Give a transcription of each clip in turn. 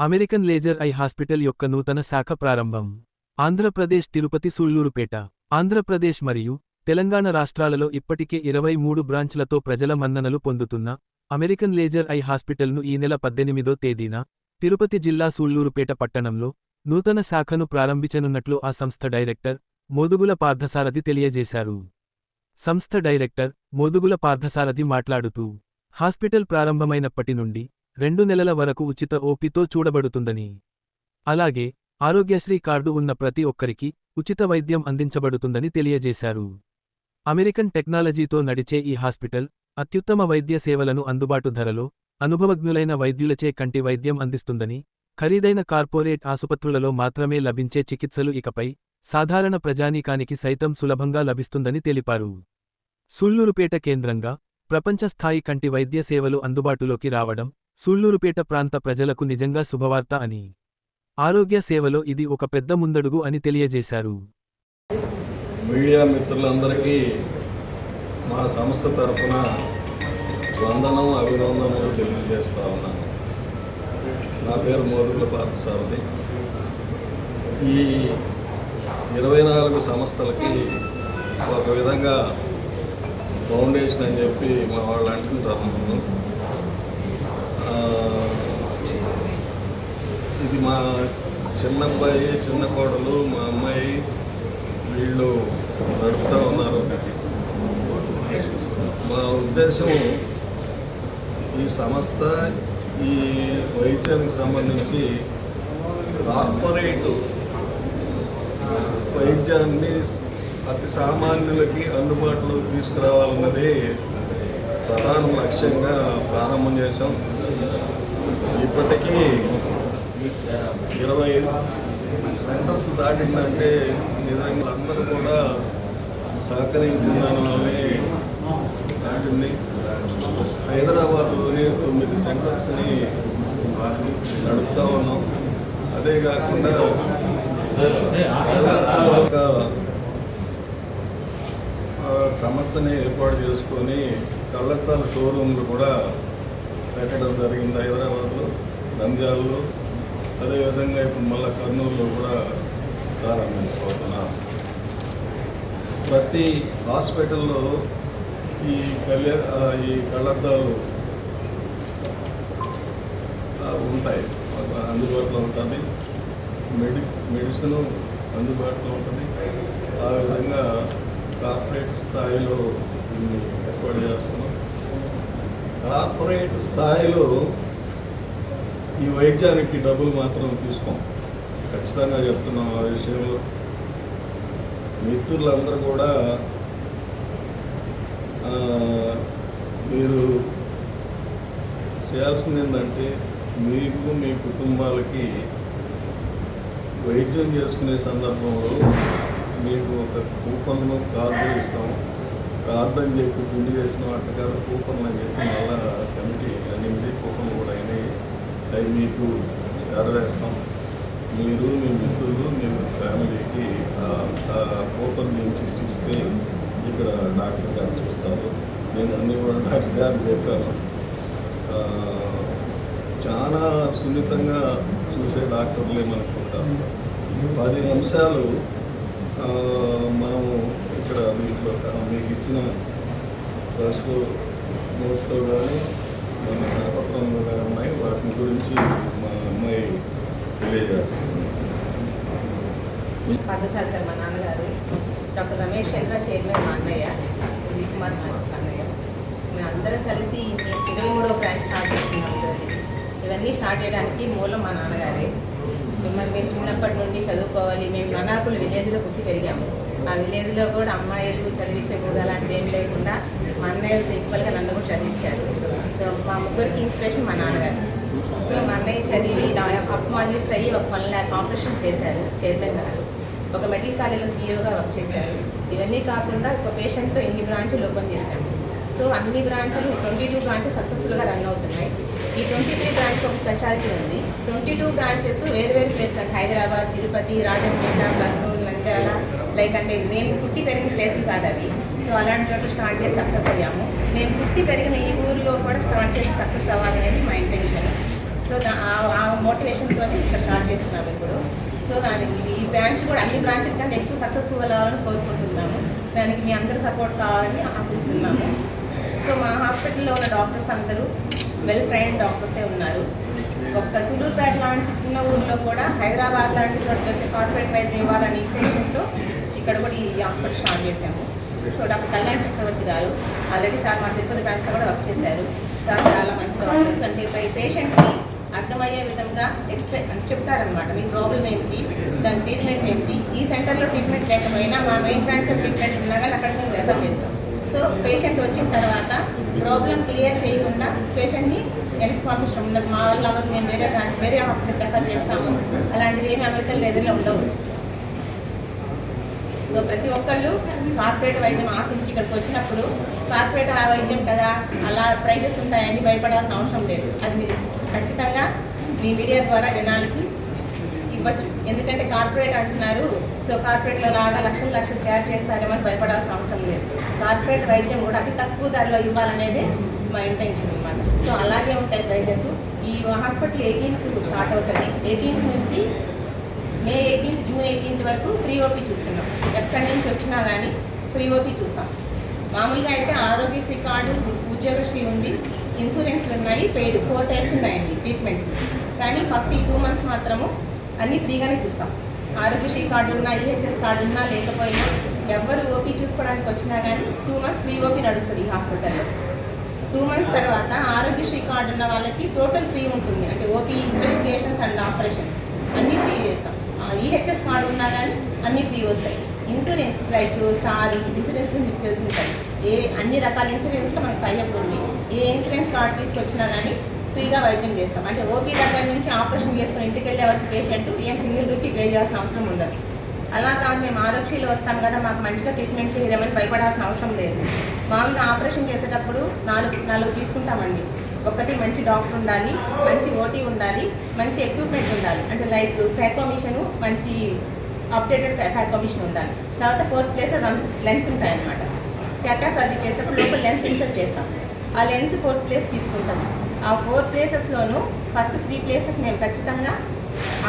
American laser eye hospital యొక్క నూతన శాఖ ప్రారంభం. ఆంధ్రప్రదేశ్ తిరుపతి సూళ్ళూరుపేట ఆంధ్రప్రదేశ్ మరియు తెలంగాణ రాష్ట్రాలలో ఇప్పటికే ఇరవై మూడు బ్రాంచ్లతో ప్రజల మన్ననలు పొందుతున్న అమెరికన్ లేజర్ ఐ హాస్పిటల్ను ఈ నెల పద్దెనిమిదో తేదీన తిరుపతి జిల్లా సూళ్ళూరుపేట పట్టణంలో నూతన శాఖను ప్రారంభించనున్నట్లు ఆ సంస్థ డైరెక్టర్ మోదుగుల పార్థసారథి తెలియజేశారు. సంస్థ డైరెక్టర్ మోదుగుల పార్థసారథి మాట్లాడుతూ హాస్పిటల్ ప్రారంభమైనప్పటి నుండి రెండు నెలల వరకు ఉచిత ఓపీతో చూడబడుతుందని. అలాగే ఆరోగ్యశ్రీ కార్డు ఉన్న ప్రతి ఒక్కరికి ఉచిత వైద్యం అందించబడుతుందని తెలియజేశారు. అమెరికన్ టెక్నాలజీతో నడిచే ఈ హాస్పిటల్ అత్యుత్తమ వైద్య సేవలను అందుబాటు ధరలో అనుభవజ్ఞులైన వైద్యులచే కంటి వైద్యం అందిస్తుందని ఖరీదైన కార్పొరేట్ ఆసుపత్రులలో మాత్రమే లభించే చికిత్సలు ఇకపై సాధారణ ప్రజానీకానికి సైతం సులభంగా లభిస్తుందని తెలిపారు. సూళ్ళూరుపేట కేంద్రంగా ప్రపంచస్థాయి కంటి వైద్య సేవలు అందుబాటులోకి రావడం సూళ్ళూరుపేట ప్రాంత ప్రజలకు నిజంగా శుభవార్త అని. ఆరోగ్య సేవలో ఇది ఒక పెద్ద ముందడుగు అని తెలియజేశారు. మీడియా మిత్రులందరికీ మా సంస్థ తరఫున వందనం అభినందనలు తెలియజేస్తా ఉన్నాను. నా పేరు మోదుగుల పార్థసారథి. ఈ ఇరవై నాలుగు సంస్థలకి ఒక విధంగా ఫౌండేషన్ అని చెప్పి మా వాళ్ళు అంటున్నారు నన్ను ఆ, ఇది మా చిన్నబ్బాయి చిన్న కోడలు మా అమ్మాయి వీళ్ళు నడుపుతూ ఉన్నారు. మా ఉద్దేశం ఈ సంస్థ ఈ వైద్యానికి సంబంధించి కార్పొరేట్ వైద్యాన్ని అతి సామాన్యులకి అందుబాటులో తీసుకురావాలన్నది ప్రధాన లక్ష్యంగా ప్రారంభం చేశాం. ఇప్పటికీ ఇరవై సెంటర్స్ దాటిందంటే నిజంగా అందరూ కూడా సహకరించిన దానిలోనే దాటింది హైదరాబాద్లోని తొమ్మిది సెంటర్స్ని నడుపుతా ఉన్నాం. అదే కాకుండా ఒక సంస్థని ఏర్పాటు చేసుకొని కళ్ళత్తాల షోరూమ్లు కూడా పెట్టడం జరిగింది హైదరాబాద్లో నంద్యాలలో. అదేవిధంగా ఇప్పుడు మళ్ళీ కర్నూలులో కూడా ప్రారంభించబోతున్నాం ప్రతి హాస్పిటల్లో ఈ కళ్యాణ ఈ కళ్ళద్దాలు ఉంటాయి. అందుబాటులో ఉంటుంది మెడి మెడిసిన్ అందుబాటులో ఉంటుంది. ఆ విధంగా కార్పొరేట్ స్థాయిలో ఏర్పాటు చేస్తున్నాం. కార్పొరేట్ స్థాయిలో ఈ వైద్యానికి డబ్బులు మాత్రం తీసుకోం. ఖచ్చితంగా చెప్తున్నాం ఆ విషయంలో. మిత్రులందరూ కూడా మీరు చేయాల్సింది ఏంటంటే మీకు మీ కుటుంబాలకి వైద్యం చేసుకునే సందర్భంలో మీకు ఒక కూపన్లు కార్డు ఇస్తాం. కార్డు అని చెప్పి ఫిల్ చేసిన వాటి కాదు కూపన్లు అని చెప్పి మళ్ళా కమిటీ ఎనిమిది కూపన్లు కూడా అయినాయి. అవి మీకు చేరవేస్తాం మీరు మీ మిత్రులు మీ ఫ్యామిలీకి ఆ- ఆ కూపన్ ఇక్కడ డాక్టర్ గారు చూస్తారు. నేను అన్ని కూడా డాక్టర్ గారు చెప్పాను. చాలా సున్నితంగా చూసే డాక్టర్లే మనకు ఉంటారు పది అంశాలు మనము ఇక్కడ మీకు మీకు ఇచ్చిన ప్రెస్లో నోట్స్లో కానీ మన ఉన్నాయి వాటిని గురించి మా అమ్మాయి తెలియజేస్తుంది. పద్దసారి మా నాన్నగారు డాక్టర్ రమేష్ చంద్ర చైర్మన్ మా అన్నయ్య విజయ్ కుమార్ మా అన్నయ్య. మేము అందరం కలిసి ఇరవై మూడో బ్రాంచ్ స్టార్ట్ చేస్తున్నాం ఈరోజు. ఇవన్నీ స్టార్ట్ చేయడానికి మూలం మా నాన్నగారే. మిమ్మల్ని మేము చిన్నప్పటి నుండి చదువుకోవాలి. మేము మనాపులు విలేజ్లో పుట్టి పెరిగాము. ఆ విలేజ్లో కూడా అమ్మాయిలు చదివించకూడదు అలాంటివి ఏం లేకుండా మా అన్నయ్యలు ఈక్వల్గా నన్ను కూడా చదివించారు. సో మా ముగ్గురికి ఇన్స్పిరేషన్ మా నాన్నగారు. సో మా అన్నయ్య చదివి అప్మాలజిస్ట్ అయ్యి ఒక వన్ ల్యాక్ ఆపరేషన్ చేశారు చైర్మన్ గారు. ఒక మెడికల్ కాలేజ్లో సీఈఓగా వర్క్ చేశారు. ఇవన్నీ కాకుండా ఒక పేషెంట్తో ఇన్ని బ్రాంచ్లు ఓపెన్ చేశాము సో అన్ని బ్రాంచ్లు ట్వంటీ టూ బ్రాంచెస్ సక్సెస్ఫుల్గా రన్ అవుతున్నాయి. ఈ ట్వంటీ త్రీ బ్రాంచ్ ఒక స్పెషాలిటీ ఉంది. ట్వంటీ టూ బ్రాంచెస్ వేరు వేరు place like Hyderabad Tirupati Rajampet Kurnool Nandyal like అంటే నేను పుట్టి పెరిగిన ప్లేసులు కాదు అవి. సో అలాంటి చోట్ల స్టార్ట్ చేసి సక్సెస్ అయ్యాము. మేము పుట్టి పెరిగిన ఈ ఊరిలో కూడా స్టార్ట్ చేసి సక్సెస్ అవ్వాలనేది మా ఇంటెన్షన్ సో ఆ- ఆ మోటివేషన్తోనే ఇక్కడ స్టార్ట్ చేస్తున్నాము ఇప్పుడు. సో దానికి ఈ బ్రాంచ్ కూడా అన్ని బ్రాంచ్ల కంటే ఎక్కువ సక్సెస్ఫుల్ అవ్వాలని కోరుకుంటున్నాము. దానికి మీ అందరూ సపోర్ట్ కావాలని ఆశిస్తున్నాము. సో మా హాస్పిటల్లో ఉన్న డాక్టర్స్ అందరూ వెల్ ట్రైన్డ్ డాక్టర్సే ఉన్నారు. ఒక్క లాంటి చిన్న ఊర్లో కూడా హైదరాబాద్ లాంటి వచ్చి కార్పొరేట్ వైద్యం ఇవ్వాలని ఇంటెన్షన్తో ఇక్కడ కూడా ఈ హాస్పిటల్ స్టార్ట్ చేశాము. సో డాక్టర్ కళ్యాణ్ చక్రవర్తి గారు ఆల్రెడీ సార్ మా తిరుపతి బ్రాంచ్లో కూడా వర్క్ చేశారు. సార్ చాలా మంచి డాక్టర్. అంటే పేషెంట్కి అర్థమయ్యే విధంగా ఎక్స్ప్లె చెప్తారనమాట మీ ప్రాబ్లం ఏంటి? దాని ట్రీట్మెంట్ ఏంటి? ఈ సెంటర్లో ట్రీట్మెంట్ లేకపోయినా మా మెయిన్ బ్రాంచ్లో ట్రీట్మెంట్ ఉన్నా కానీ అక్కడ మేము రెఫర్ చేస్తాం. సో పేషెంట్ వచ్చిన తర్వాత ప్రాబ్లం క్లియర్ చేయకుండా పేషెంట్ని వెనక్కి పంపించడం ఉండదు. మా వల్ల అవ్వదు. మేము వేరే బ్రాంచ్ వేరే హాస్పిటల్ రెఫర్ చేస్తాము. అలాంటివి ఏమి అమెరికన్ ఎదురులో ఉండవు. సో ప్రతి ఒక్కళ్ళు కార్పొరేట్ వైద్యం ఆశించి ఇక్కడికి వచ్చినప్పుడు కార్పొరేట్ ఆ వైద్యం కదా అలా ప్రైజెస్ ఉంటాయని భయపడాల్సిన అవసరం లేదు. అది మీరు ఖచ్చితంగా మీ మీడియా ద్వారా జనాలకి ఇవ్వచ్చు. ఎందుకంటే కార్పొరేట్ అంటున్నారు. సో కార్పొరేట్లో లాగా లక్షలు లక్షలు చార్జ్ చేస్తారేమో భయపడాల్సిన అవసరం లేదు. కార్పొరేట్ వైద్యం కూడా అతి తక్కువ ధరలో ఇవ్వాలనేదే మా ఇంటెన్షన్ అనమాట సో అలాగే ఉంటాయి ప్రైజెస్ ఈ హాస్పిటల్ ఎయిటీన్త్ స్టార్ట్ అవుతుంది. ఎయిటీన్త్ నుంచి మే ఎయిటీన్త్ జూన్ ఎయిటీన్త్ వరకు ఫ్రీ ఓపీ చూస్తున్నాం. ఎక్కడి నుంచి వచ్చినా కానీ ఫ్రీ ఓపీ చూస్తాం. మామూలుగా అయితే ఆరోగ్యశ్రీ కార్డు ఉద్యోగశ్రీ ఉంది. ఇన్సూరెన్స్లు ఉన్నాయి. పెయిడ్ ఫోర్ టైప్స్ ఉన్నాయండి ట్రీట్మెంట్స్ కానీ ఫస్ట్ ఈ టూ మంత్స్ మాత్రము అన్నీ ఫ్రీగానే చూస్తాం. ఆరోగ్యశ్రీ కార్డు ఉన్నా ఈహెచ్ఎస్ కార్డు ఉన్నా లేకపోయినా ఎవరు ఓపీ చూసుకోవడానికి వచ్చినా కానీ టూ మంత్స్ ఫ్రీ ఓపీ నడుస్తుంది ఈ హాస్పిటల్లో. టూ మంత్స్ తర్వాత ఆరోగ్యశ్రీ కార్డు ఉన్న వాళ్ళకి టోటల్ ఫ్రీ ఉంటుంది. అంటే ఓపీ ఇన్వెస్టిగేషన్స్ అండ్ ఆపరేషన్స్ అన్నీ ఫ్రీ చేస్తాం. ఈహెచ్ఎస్ కార్డు ఉన్నా కానీ అన్నీ ఫ్రీ వస్తాయి. ఇన్సూరెన్స్ లైక్ స్టార్ ఇన్సూరెన్స్ మీకు తెలిసి ఉంటాయి ఏ అన్ని రకాల ఇన్సూరెన్స్లో మనకు టైఅప్ ఉంది. ఏ ఇన్సూరెన్స్ కార్డు తీసుకొచ్చినా కానీ ఫ్రీగా వైద్యం చేస్తాం. అంటే ఓపీ దగ్గర నుంచి ఆపరేషన్ చేసుకుని ఇంటికి వెళ్ళే వరకు పేషెంట్ ఏం సింగిల్ రూపీ పే చేయాల్సిన అవసరం ఉండదు. అలా కాదు మేము ఆరోగ్యలో వస్తాం కదా మాకు మంచిగా ట్రీట్మెంట్ చేయలేమని భయపడాల్సిన అవసరం లేదు. మామూలుగా ఆపరేషన్ చేసేటప్పుడు నాలుగు నాలుగు తీసుకుంటామండి. ఒకటి మంచి డాక్టర్ ఉండాలి మంచి ఓటీ ఉండాలి మంచి ఎక్విప్మెంట్ ఉండాలి. అంటే లైక్ ఫ్యాకోమిషను మంచి అప్డేటెడ్ ఫ్యాకోమిషన్ ఉండాలి. తర్వాత ఫోర్త్ ప్లేస్ లెన్స్ ఉంటాయన్నమాట. క్యాటాక్ అది చేసేటప్పుడు లోపల లెన్స్ ఇన్సర్ట్ చేస్తాం. ఆ లెన్స్ ఫోర్త్ ప్లేస్ తీసుకుంటాం. ఆ ఫోర్ ప్లేసెస్లోనూ ఫస్ట్ త్రీ ప్లేసెస్ మేము ఖచ్చితంగా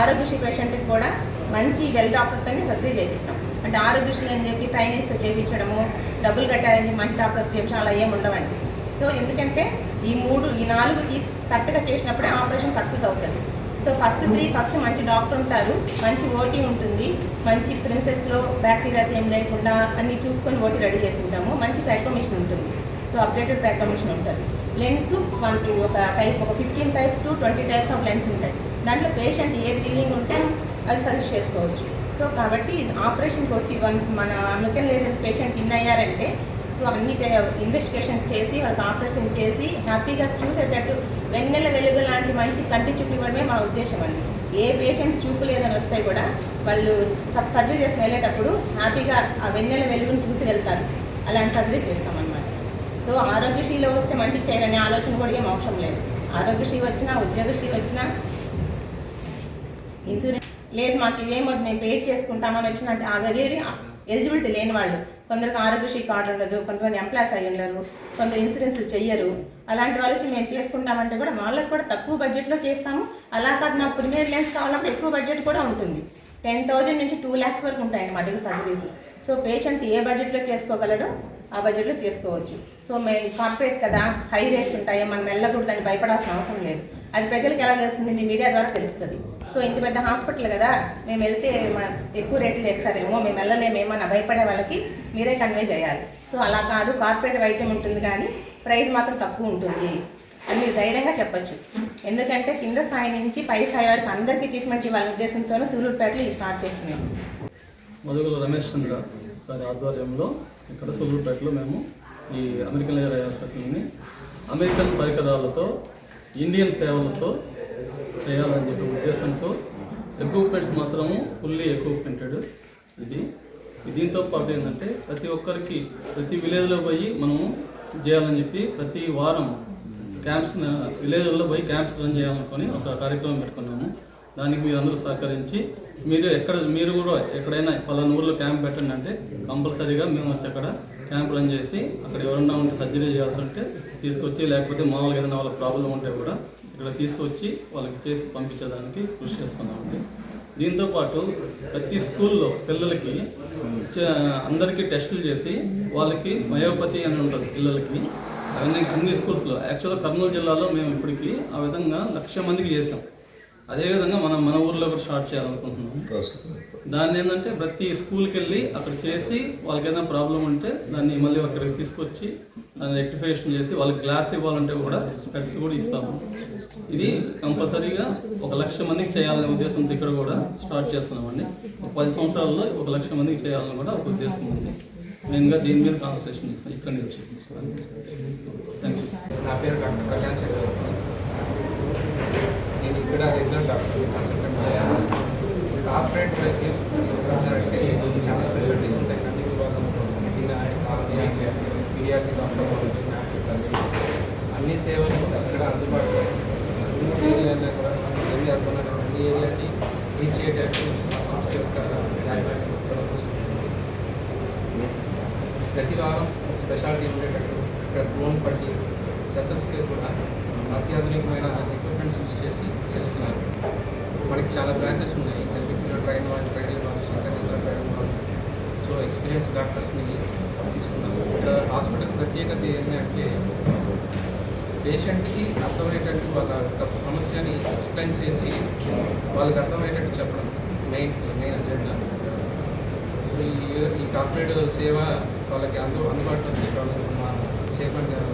ఆరోగ్యశ్రీ పేషెంట్కి కూడా మంచి వెల్ డాక్టర్తోనే సర్జరీ చేపిస్తాం. అంటే ఆరోగ్యశ్రీ అని చెప్పి ట్రైనేజ్తో చేయించడము డబ్బులు కట్టాలని మంచి డాక్టర్ చేయించడం అలా ఏమి ఉండవండి. సో ఎందుకంటే ఈ మూడు ఈ నాలుగు తీసి కరెక్ట్గా చేసినప్పుడే ఆపరేషన్ సక్సెస్ అవుతుంది. సో ఫస్ట్ త్రీ ఫస్ట్ మంచి డాక్టర్ ఉంటారు మంచి ఓటీ ఉంటుంది మంచి ప్రిన్సెస్లో బ్యాక్టీరియాస్ ఏం లేకుండా అన్ని చూసుకొని ఓటీ రెడీ చేసి ఉంటాము మంచి ప్యాకోమిషన్ ఉంటుంది. సో అప్డేటెడ్ ప్యాకోమిషన్ ఉంటుంది. లెన్స్ మనకి ఒక టైప్ ఒక fifteen type to twenty types of lens ఉంటాయి. దాంట్లో పేషెంట్ ఏది విల్లింగ్ ఉంటే అది సజెస్ట్ చేసుకోవచ్చు. సో కాబట్టి ఆపరేషన్కి వచ్చి వన్స్ మన అమెరికన్ లేజర్ పేషెంట్ ఇన్ అయ్యారంటే సో అన్ని ఇన్వెస్టిగేషన్స్ చేసి వాళ్ళకి ఆపరేషన్ చేసి హ్యాపీగా చూసేటట్టు వెన్నెల వెలుగు లాంటి మంచి కంటి చూపు ఇవ్వడమే మా ఉద్దేశం అండి. ఏ పేషెంట్ చూపు లేదని వస్తే కూడా వాళ్ళు సర్జరీ చేసి వెళ్ళేటప్పుడు హ్యాపీగా ఆ వెన్నెల వెలుగును చూసి వెళ్తారు. అలాంటి సర్జరీ చేస్తామన్నమాట. సో ఆరోగ్యశ్రీలో వస్తే మంచి చేయాలనే ఆలోచన కూడా ఏం అవసరం లేదు. ఆరోగ్యశ్రీ వచ్చినా ఉద్యోగశ్రీ వచ్చినా ఇన్సూరెన్స్ లేదు మాకు ఇవేమో మేము పేడ్ చేసుకుంటామని వచ్చినట్టు ఆ వేరే ఎలిజిబిలిటీ లేని వాళ్ళు. కొందరికి ఆరోగ్యశ్రీ కార్డు ఉండదు కొంతమంది ఎంప్లాయస్ అయి ఉండరు కొందరు ఇన్సూరెన్స్ చెయ్యరు. అలాంటి వాళ్ళు మేము చేసుకుంటామంటే కూడా వాళ్ళకి కూడా తక్కువ బడ్జెట్లో చేస్తాము. అలా కాదు నాకు ప్రీమియర్ లెన్స్ కావాలంటే ఎక్కువ బడ్జెట్ కూడా ఉంటుంది. టెన్ థౌజండ్ నుంచి టూ ల్యాక్స్ వరకు ఉంటాయండి మా దగ్గర సర్జరీస్ సో పేషెంట్ ఏ బడ్జెట్లో చేసుకోగలడో ఆ బడ్జెట్లో చేసుకోవచ్చు. సో మేము కార్పొరేట్ కదా హై రేట్స్ ఉంటాయి మనం వెళ్ళకూడదని భయపడాల్సిన అవసరం లేదు. అది ప్రజలకు ఎలా తెలుస్తుంది? మీ మీడియా ద్వారా తెలుస్తుంది. సో ఇంత పెద్ద హాస్పిటల్ కదా మేము వెళ్తే ఎక్కువ రేట్లు చేస్తారేమో మేము వెళ్ళలేమేమో భయపడే వాళ్ళకి మీరే కన్వే చేయాలి. సో అలా కాదు కార్పొరేట్ వైద్యం ఉంటుంది కానీ ప్రైస్ మాత్రం తక్కువ ఉంటుంది. అని మీరు ధైర్యంగా చెప్పచ్చు. ఎందుకంటే కింద స్థాయి నుంచి పై స్థాయి వరకు అందరికీ ట్రీట్మెంట్ ఇవ్వాలనే ఉద్దేశంతోనే సూలూరుపేటలో ఇది స్టార్ట్ చేస్తున్నాం. మధుగుల రమేష్ చంద్ర గారి ఆధ్వర్యంలో ఇక్కడ సూలూరుపేటలో మేము ఈ అమెరికన్ లేజర్ హాస్పిటల్ని అమెరికన్ పరికరాలతో ఇండియన్ సేవలతో చేయాలని చెప్పే ఉద్దేశంతో ఎక్విప్మెంట్స్ మాత్రము ఫుల్లీ ఎక్విప్మెంటెడ్ ఇది. దీంతో పాటు ఏంటంటే ప్రతి ఒక్కరికి ప్రతి విలేజ్లో పోయి మనము చేయాలని చెప్పి ప్రతి వారం క్యాంప్స్ విలేజ్లో పోయి క్యాంప్స్ రన్ చేయాలనుకొని ఒక కార్యక్రమం పెట్టుకున్నాము. దానికి మీరు అందరూ సహకరించి మీరు ఎక్కడ మీరు కూడా ఎక్కడైనా పలానా ఊర్లో క్యాంప్ పెట్టండి అంటే కంపల్సరీగా మేము వచ్చి అక్కడ క్యాంపులను చేసి అక్కడ ఎవరన్నా ఉంటే సర్జరీ చేయాల్సి ఉంటే తీసుకొచ్చి లేకపోతే మామూలుగా ఏదైనా వాళ్ళ ప్రాబ్లం ఉంటే కూడా ఇక్కడ తీసుకొచ్చి వాళ్ళకి చేసి పంపించేదానికి కృషి చేస్తున్నామండి. దీంతో పాటు ప్రతి స్కూల్లో పిల్లలకి అందరికీ టెస్టులు చేసి వాళ్ళకి మయోపతి అని ఉంటుంది పిల్లలకి. అన్ని అన్ని స్కూల్స్లో. యాక్చువల్గా కర్నూలు జిల్లాలో మేము ఇప్పటికీ ఆ విధంగా లక్ష మందికి చేసాం. అదేవిధంగా మనం మన ఊర్లో కూడా స్టార్ట్ చేయాలనుకుంటున్నాం. దాన్ని ఏంటంటే ప్రతి స్కూల్కి వెళ్ళి అక్కడ చేసి వాళ్ళకి ఏదైనా ప్రాబ్లం ఉంటే దాన్ని మళ్ళీ అక్కడికి తీసుకొచ్చి దాన్ని రెక్టిఫికేషన్ చేసి వాళ్ళకి గ్లాస్ ఇవ్వాలంటే కూడా స్పెట్స్ కూడా ఇస్తాము. ఇది కంపల్సరీగా ఒక లక్ష మందికి చేయాలనే ఉద్దేశంతో ఇక్కడ కూడా స్టార్ట్ చేస్తున్నామండి ఒక పది సంవత్సరాల్లో ఒక లక్ష మందికి చేయాలని కూడా ఒక ఉద్దేశం ఉంది. మెయిన్గా దీని మీద కాన్సన్ట్రేషన్ చేస్తాం ఇక్కడి నుంచి. థ్యాంక్ యూ నా పేరు డాక్టర్ కళ్యాణ్ నేను ఇక్కడ రెగ్యులర్ డాక్టర్ కన్సల్టెంట్ అయ్యాను కార్పొరేట్ వైద్యం అంటే చాలా స్పెషాలిటీస్ ఉంటాయి కంటి విభాగం పీడియాట్రిక్ డాక్టర్ అన్ని సేవలు ఇక్కడ అందుబాటులో అన్ని ఏరియాలో కూడా ఏరియా అనుకున్న అన్ని ఏరియాకి రీచ్ చేయడానికి మా సంస్థ యొక్క యాజమాన్యం ఉత్తర్వుల కోసం ప్రతి వారం ఒక స్పెషాలిటీ ఉండేటట్టు ఇక్కడ డ్రోన్ పట్టి సెటర్స్కి కూడా అత్యాధునికమైన ఎక్విప్మెంట్స్ యూజ్ చేసి చేస్తున్నారు. మనకి చాలా బ్రాంచెస్ ఉన్నాయి. ఎలక్ట్రికల్ ట్రైన్ వాళ్ళు ట్రైనింగ్ వాళ్ళు సెకండ్ ట్రైనింగ్ వాళ్ళు సో ఎక్స్పీరియన్స్ డాక్టర్స్ని తీసుకున్నాము. ఇక్కడ హాస్పిటల్ ప్రత్యేకత ఏంటంటే పేషెంట్కి అర్థమయ్యేటట్టు వాళ్ళ యొక్క సమస్యని ఎక్స్ప్లెయిన్ చేసి వాళ్ళకి అర్థమయ్యేటట్టు చెప్పడం మెయిన్ మెయిన్ అజెండా సో ఈ ఈ కార్పొరేట్ సేవ వాళ్ళకి అందు అందుబాటులో తీసుకోవాలని మా చైర్మన్ గారు